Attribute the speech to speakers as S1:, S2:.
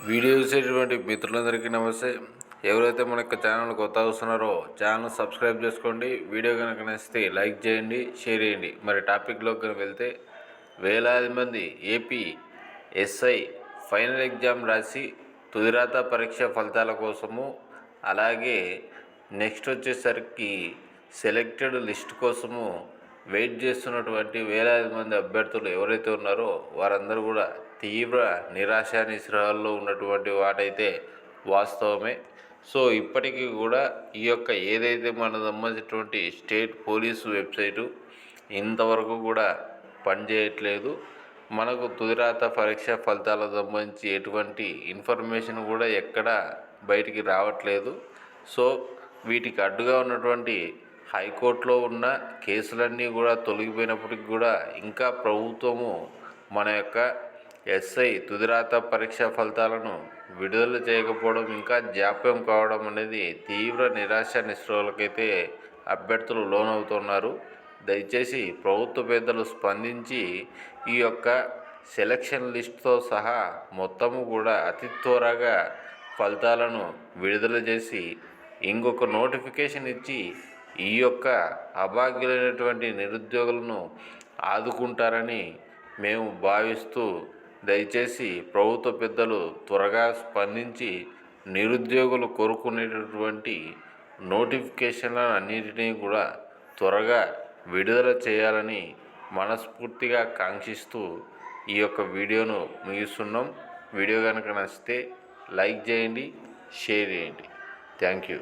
S1: Video చూసేటువంటి మిత్రులందరికీ నమస్తే. ఎవరైతే మన యొక్క ఛానల్ కొత్త వస్తున్నారో ఛానల్ సబ్స్క్రైబ్ చేసుకోండి. వీడియో కనుక నచ్చితే లైక్ చేయండి షేర్ చేయండి. మరి టాపిక్లోకి కనుక వెళ్తే వేలాది మంది ఏపీ ఎస్ఐ ఫైనల్ ఎగ్జామ్ రాసి తుదిరాత పరీక్ష ఫలితాల కోసము అలాగే నెక్స్ట్ వచ్చేసరికి సెలెక్టెడ్ లిస్ట్ కోసము వెయిట్ చేస్తున్నటువంటి వేలాది మంది అభ్యర్థులు ఎవరైతే ఉన్నారో వారందరూ కూడా తీవ్ర నిరాశ నిస్రహాల్లో ఉన్నటువంటి వాటైతే వాస్తవమే. సో ఇప్పటికీ కూడా ఈ యొక్క ఏదైతే మన సంబంధించినటువంటి స్టేట్ పోలీసు వెబ్సైటు ఇంతవరకు కూడా పనిచేయట్లేదు. మనకు తుదిరాత పరీక్ష ఫలితాలకు సంబంధించి ఎటువంటి ఇన్ఫర్మేషన్ కూడా ఎక్కడా బయటికి రావట్లేదు. సో వీటికి అడ్డుగా ఉన్నటువంటి హైకోర్టులో ఉన్న కేసులన్నీ కూడా తొలగిపోయినప్పటికి కూడా ఇంకా ప్రభుత్వము మన యొక్క ఎస్ఐ తుదిరాత పరీక్ష ఫలితాలను విడుదల చేయకపోవడం ఇంకా జాప్యం కావడం అనేది తీవ్ర నిరాశ నిస్పృహలకైతే అభ్యర్థులు లోనవుతున్నారు. దయచేసి ప్రభుత్వ పెద్దలు స్పందించి ఈ యొక్క సెలక్షన్ లిస్ట్తో సహా మొత్తము కూడా అతి త్వరగా ఫలితాలను విడుదల చేసి ఇంకొక నోటిఫికేషన్ ఇచ్చి ఈ యొక్క అభాగ్యులైనటువంటి నిరుద్యోగులను ఆదుకుంటారని మేము భావిస్తూ దయచేసి ప్రభుత్వ పెద్దలు త్వరగా స్పందించి నిరుద్యోగులు కోరుకునేటటువంటి నోటిఫికేషన్లను అన్నిటినీ కూడా త్వరగా విడుదల చేయాలని మనస్ఫూర్తిగా కాంక్షిస్తూ ఈ యొక్క వీడియోను ముగిస్తున్నాం. వీడియో కనుక నచ్చితే లైక్ చేయండి షేర్ చేయండి. Thank you.